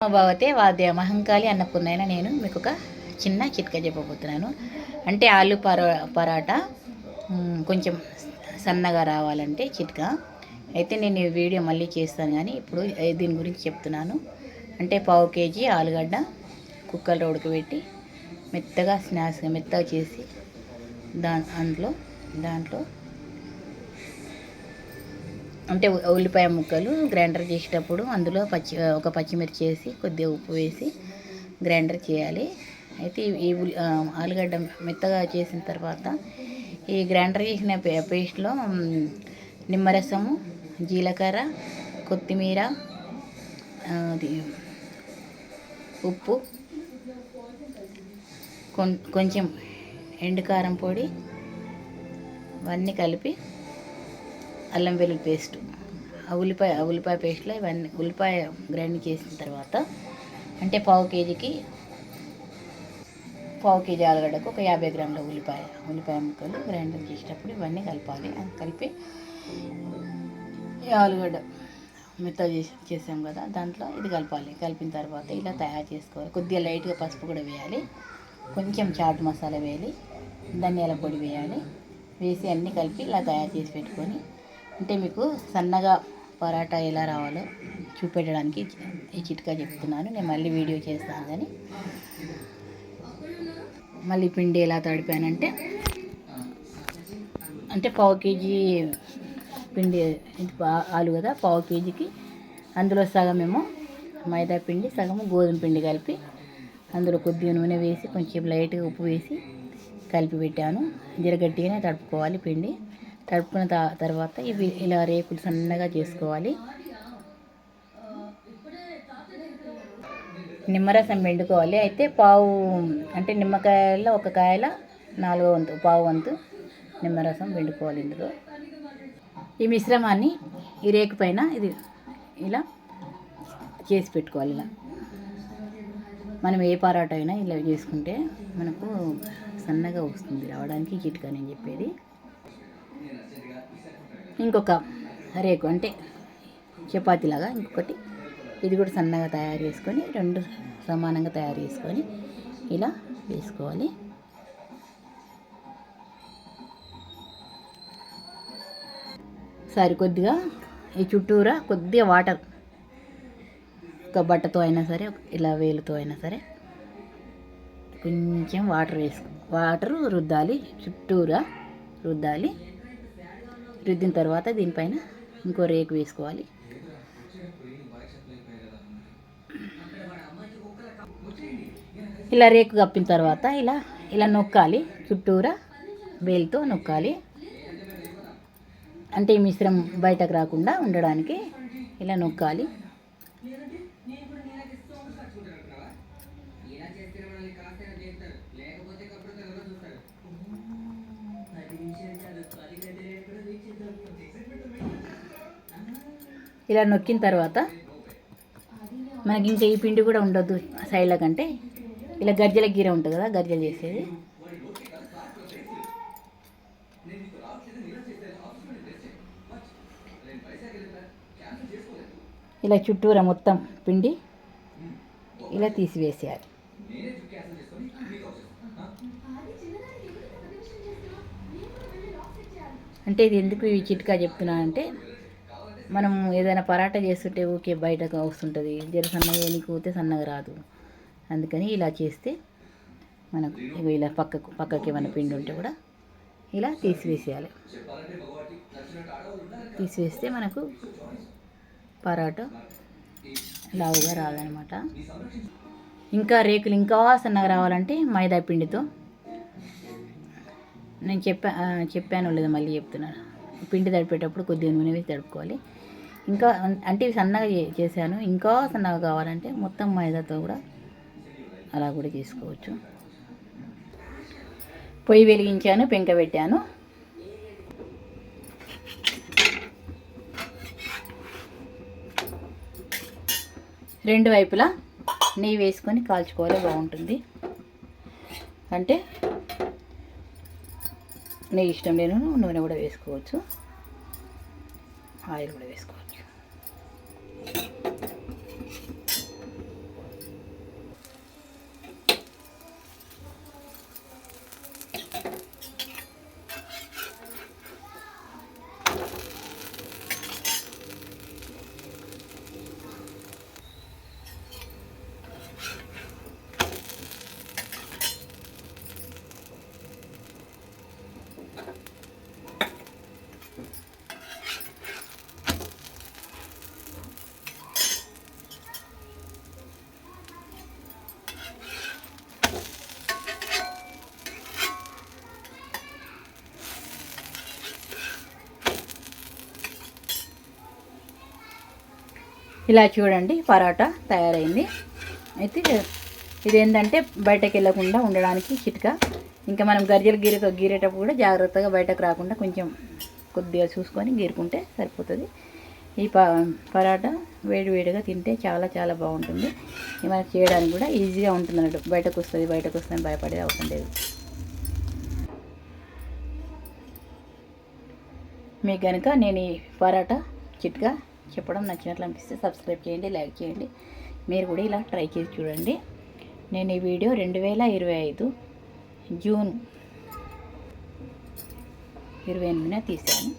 భవతే వాద్య మహంకాళి అన్నపూర్ణైన నేను మీకు ఒక చిన్న చిట్కా చెప్పబోతున్నాను. అంటే ఆలు పరో పరాటా కొంచెం సన్నగా రావాలంటే చిట్కా. అయితే నేను ఈ వీడియో మళ్ళీ చేస్తాను కానీ ఇప్పుడు దీని గురించి చెప్తున్నాను. అంటే పావు కేజీ ఆలుగడ్డ కుక్కర్లో ఉడకబెట్టి మెత్తగా స్నాక్స్గా మెత్తగా చేసి దా అందులో దాంట్లో అంటే ఉల్లిపాయ ముక్కలు గ్రైండర్ చేసేటప్పుడు అందులో పచ్చి ఒక పచ్చిమిర్చి వేసి కొద్దిగా ఉప్పు వేసి గ్రైండర్ చేయాలి. అయితే ఈ- ఆలుగడ్డ మెత్తగా చేసిన తర్వాత ఈ గ్రైండర్ చేసిన పే పేస్ట్లో నిమ్మరసము జీలకర్ర కొత్తిమీర అది ఉప్పు కొం- కొంచెం ఎండుకారం పొడి అవన్నీ కలిపి అల్లం వెల్లుల్లి పేస్ట్ ఆ ఉల్లిపాయ ఉల్లిపాయ పేస్ట్లో ఇవన్నీ ఉల్లిపాయ గ్రైండ్ చేసిన తర్వాత అంటే పావు కేజీకి పావు కేజీ ఆలుగడ్డకు ఒక యాభై గ్రాముల ఉల్లిపాయ ఉల్లిపాయ ముక్కలు గ్రైండర్ చేసేటప్పుడు ఇవన్నీ కలపాలి. కలిపి ఈ ఆలుగడ్డ మెత్తగా చేసి చేసాం కదా దాంట్లో ఇది కలపాలి. కలిపిన తర్వాత ఇలా తయారు చేసుకోవాలి. కొద్దిగా లైట్గా పసుపు కూడా వేయాలి. కొంచెం చాట్ మసాలా వేయాలి. ధనియాల పొడి వేయాలి. వేసి అన్నీ కలిపి ఇలా తయారు చేసి పెట్టుకొని అంటే మీకు సన్నగా పరాటా ఎలా రావాలో చూపెట్టడానికి ఈ చిట్కా చెప్తున్నాను. నేను మళ్ళీ వీడియో చేస్తాను కానీ. మళ్ళీ పిండి ఎలా తడిపానంటే అంటే పావు కేజీ పిండి ఆలు కదా పావు కేజీకి అందులో సగమేమో మైదా పిండి సగం గోధుమ పిండి కలిపి అందులో కొద్దిగా నూనె వేసి కొంచెం లైట్గా ఉప్పు వేసి కలిపి పెట్టాను. జరగట్టిగానే తడుపుకోవాలి పిండి. తడుపుకున్న త- తర్వాత ఇవి ఇలా రేకులు సన్నగా చేసుకోవాలి. నిమ్మరసం పిండుకోవాలి. అయితే పావు అంటే నిమ్మకాయల ఒక కాయల నాలుగో వంతు పావు వంతు నిమ్మరసం పిండుకోవాలి ఇందులో. ఈ మిశ్రమాన్ని ఈ రేకు పైన ఇది ఇలా చేసి పెట్టుకోవాలి ఇలా. మనం ఏ పరాటా అయినా ఇలా చేసుకుంటే మనకు సన్నగా వస్తుంది. రావడానికి చిట్కా నేను చెప్పేది. ఇంకొక రేకు అంటే చపాతీలాగా ఇంకొకటి. ఇది కూడా సన్నగా తయారు చేసుకొని రెండు సమానంగా తయారు చేసుకొని ఇలా వేసుకోవాలి. సరి కొద్దిగా ఈ చుట్టూరా కొద్దిగా వాటర్ ఒక బట్టతో అయినా సరే ఇలా వేలుతో అయినా సరే కొంచెం వాటర్ వేసుకో వాటర్ రుద్దాలి చుట్టూరా రుద్దాలి. రుద్దిన తర్వాత దీనిపైన ఇంకో రేకు వేసుకోవాలి. ఇలా రేకు కప్పిన తర్వాత ఇలా ఇలా నొక్కాలి. చుట్టూరా వేలుతో నొక్కాలి. అంటే ఈ మిశ్రమం బయటకు రాకుండా ఉండడానికి ఇలా నొక్కాలి. ఇలా నొక్కిన తర్వాత మనకి ఇంకా ఈ పిండి కూడా ఉండొద్దు సైడ్ల కంటే. ఇలా గజ్జల గీర ఉంటుంది కదా గర్జలు చేసేది. ఇలా చుట్టూరా మొత్తం పిండి ఇలా తీసివేసేయాలి. అంటే ఇది ఎందుకు ఈ చిట్కా చెప్తున్నానంటే మనం ఏదైనా పరాటా చేస్తుంటే ఊకే బయటకు వస్తుంటుంది. జర సన్నగా నీకు పోతే సన్నగా రాదు. అందుకని ఇలా చేస్తే మనకు ఇలా పక్కకు పక్కకి ఏమైనా పిండి ఉంటే కూడా ఇలా తీసివేసేయాలి. తీసివేస్తే మనకు పరాటా లావుగా రాదనమాట. ఇంకా రేకులు ఇంకా సన్నగా రావాలంటే మైదా పిండితో. నేను చెప్పా చెప్పాను లేదా మళ్ళీ చెప్తున్నాను పిండి తడిపేటప్పుడు కొద్దిగా నూనె వేసి తడుపుకోవాలి. ఇంకా అంటే ఇవి సన్నగా చే- చేశాను. ఇంకా సన్నగా కావాలంటే మొత్తం మైదాతో కూడా అలా కూడా చేసుకోవచ్చు. పొయ్యి వెలిగించాను పెంక పెట్టాను. రెండు వైపులా నెయ్యి వేసుకొని కాల్చుకోవాలి బాగుంటుంది. అంటే నెయ్యి ఇష్టం లేను నూనె కూడా వేసుకోవచ్చు. ఆయిల్ కూడా వేసుకోవచ్చు ఇలా చూడండి పరాటా తయారైంది. అయితే ఇదేంటంటే బయటకు వెళ్ళకుండా ఉండడానికి చిట్కా. ఇంకా మనం గరిజలు గీరతో గీరేటప్పుడు కూడా జాగ్రత్తగా బయటకు రాకుండా కొంచెం కొద్దిగా చూసుకొని గీరుకుంటే సరిపోతుంది. ఈ ప పరాటా వేడి వేడిగా తింటే చాలా చాలా బాగుంటుంది. మనకి చేయడానికి కూడా ఈజీగా ఉంటుంది అన్నట్టు. బయటకు వస్తుంది బయటకు వస్తుంది భయపడేది అవసరం లేదు. మీకు కనుక నేను ఈ పరాటా చిట్కా చెప్పడం నచ్చినట్లు అనిపిస్తే సబ్స్క్రైబ్ చేయండి లైక్ చేయండి. మీరు కూడా ఇలా ట్రై చేసి చూడండి. నేను ఈ వీడియో రెండు వేల ఇరవై ఐదు జూన్ ఇరవై ఎనిమిదిన తీశాను.